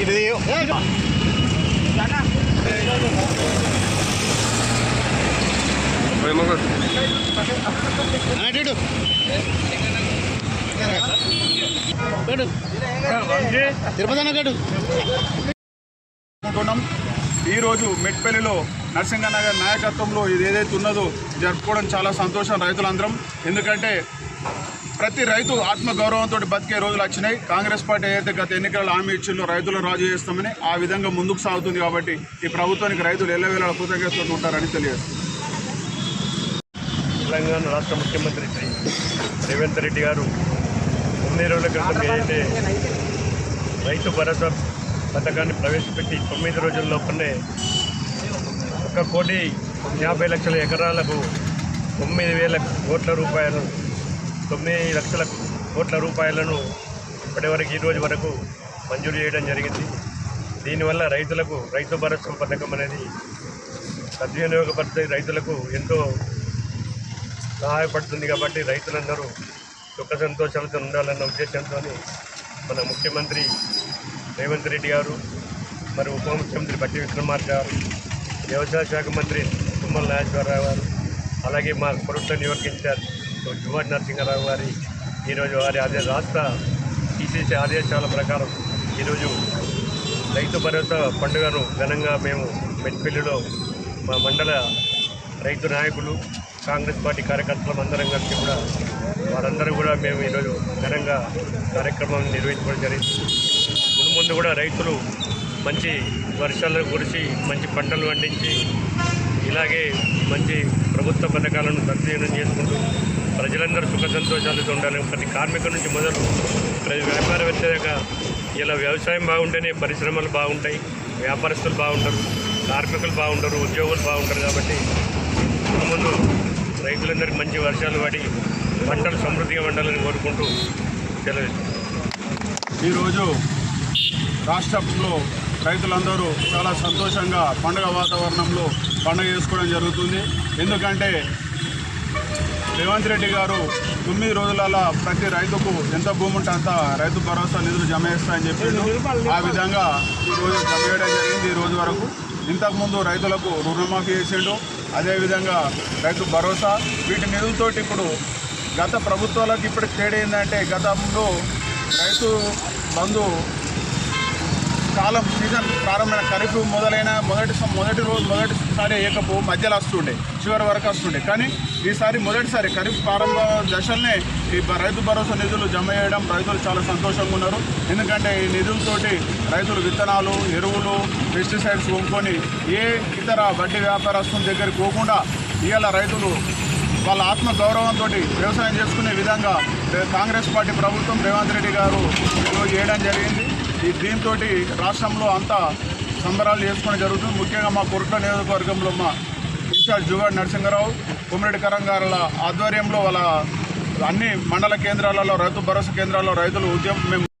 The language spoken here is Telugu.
ఇది తిరుపతి అన్న గడు ఈరోజు మెట్పల్లిలో నరసింహనగర్ నాయకత్వంలో ఇది ఏదైతే ఉన్నదో జరుపుకోవడం చాలా సంతోషం రైతులందరం. ఎందుకంటే ప్రతి రైతు ఆత్మగౌరవంతో బతికే రోజులు వచ్చినాయి. కాంగ్రెస్ పార్టీ ఏదైతే గత ఎన్నికల్లో హామీ ఇచ్చిందో రైతులను రాజు చేస్తామని ఆ విధంగా ముందుకు సాగుతుంది కాబట్టి ఈ ప్రభుత్వానికి రైతులు ఎల్లవేళ కృతజ్ఞతలు ఉంటారని తెలియజేస్తుంది. తెలంగాణ రాష్ట్ర ముఖ్యమంత్రి రేవంత్ రెడ్డి గారు తొమ్మిది రోజుల క్రితం ఏదైతే రైతు భరోసా పథకాన్ని ప్రవేశపెట్టి తొమ్మిది రోజుల లోపలనే ఒక కోటి యాభై లక్షల ఎకరాలకు తొమ్మిది వేల కోట్ల రూపాయలు తొమ్మిది లక్షల కోట్ల రూపాయలను ఇప్పటివరకు ఈరోజు వరకు మంజూరు చేయడం జరిగింది. దీనివల్ల రైతులకు రైతు భరోసా పథకం అనేది సద్వినియోగపరిచే రైతులకు ఎంతో సహాయపడుతుంది కాబట్టి రైతులందరూ సుఖ సంతోషాలతో ఉండాలన్న ఉద్దేశంతో మన ముఖ్యమంత్రి రేవంత్ రెడ్డి గారు మరి ఉప ముఖ్యమంత్రి బట్టి విక్రమార్క గారు వ్యవసాయ శాఖ మంత్రి తుమ్మల నాగేశ్వరరావు గారు అలాగే మా కొరుట్ల నియోజక ఇన్ఛార్జ్ జువాడి నరసింహారావు గారి ఈరోజు వారి అదే రాష్ట్ర తీసేసే ఆదేశాల ప్రకారం ఈరోజు రైతు భరోసా పండుగను ఘనంగా మేము మెట్పల్లిలో మా మండల రైతు నాయకులు కాంగ్రెస్ పార్టీ కార్యకర్తలం అందరం కలిసి కూడా వారందరూ కూడా మేము ఈరోజు ఘనంగా కార్యక్రమం నిర్వహించడం జరిగింది. ముందు కూడా రైతులు మంచి వర్షాలు కురిసి మంచి పంటలు పండించి ఇలాగే మంచి ప్రభుత్వ పథకాలను సద్వినియోగం చేసుకుంటూ ప్రజలందరూ సుఖ సంతోషాలతో ఉండాలి ప్రతి కార్మికుల నుంచి మొదలు ప్రతి వ్యాపారవేత్త ఇలా వ్యవసాయం బాగుంటేనే పరిశ్రమలు బాగుంటాయి వ్యాపారస్తులు బాగుంటారు కార్మికులు బాగుంటారు ఉద్యోగులు బాగుంటారు కాబట్టి ముందు రైతులందరికీ మంచి వర్షాలు పడి పంటలు సమృద్ధిగా ఉండాలని కోరుకుంటూ సెలవు ఈరోజు రాష్ట్రంలో రైతులందరూ చాలా సంతోషంగా పండుగ వాతావరణంలో పండుగ చేసుకోవడం జరుగుతుంది. ఎందుకంటే రేవంత్ రెడ్డి గారు తొమ్మిది రోజులలో ప్రతి రైతుకు ఎంత భూమి ఉంటే అంత రైతు భరోసా నిధులు జమ చేస్తాయని చెప్పి ఆ విధంగా ఈరోజు జమ చేయడం జరిగింది ఈ రోజు వరకు. ఇంతకుముందు రైతులకు రుణమాఫీ చేసిండు. అదేవిధంగా రైతు భరోసా. వీటి నిధులతోటి ఇప్పుడు గత ప్రభుత్వాలకు ఇప్పుడు తేడా ఏంటంటే గతంలో రైతు బంధు కాలం సీజన్ ప్రారంభమైన ఖరీఫ్ మొదలైన మొదటి మొదటి రోజు మొదటిసారి ఏకపు మధ్యలో వస్తుండే చివరి వరకు వస్తుండే. కానీ ఈసారి మొదటిసారి ఖరీఫ్ ప్రారంభ దశలనే ఈ రైతు భరోసా నిధులు జమ చేయడం రైతులు చాలా సంతోషంగా ఉన్నారు. ఎందుకంటే ఈ నిధులతోటి రైతులు విత్తనాలు ఎరువులు పెస్టిసైడ్స్ కొనుక్కొని ఏ ఇతర వడ్డీ వ్యాపారస్తుల దగ్గరికి పోకుండా ఇవాళ రైతులు వాళ్ళ ఆత్మ గౌరవంతో వ్యవసాయం చేసుకునే విధంగా కాంగ్రెస్ పార్టీ ప్రభుత్వం రేవంత్ రెడ్డి గారు ఈరోజు చేయడం జరిగింది. ఈ దీంతో రాష్ట్రంలో అంతా సంబరాలు చేసుకోవడం జరుగుతుంది. ముఖ్యంగా మా కొరట్ల నియోజకవర్గంలో మా ఇన్ఛార్జ్ జుగాడ్ నరసింహరావు కుమ్మిరెడ్డి కరంగారుల ఆధ్వర్యంలో వాళ్ళ అన్ని మండల కేంద్రాలలో రైతు భరోసా కేంద్రాల్లో రైతులు ఉద్యమం మేము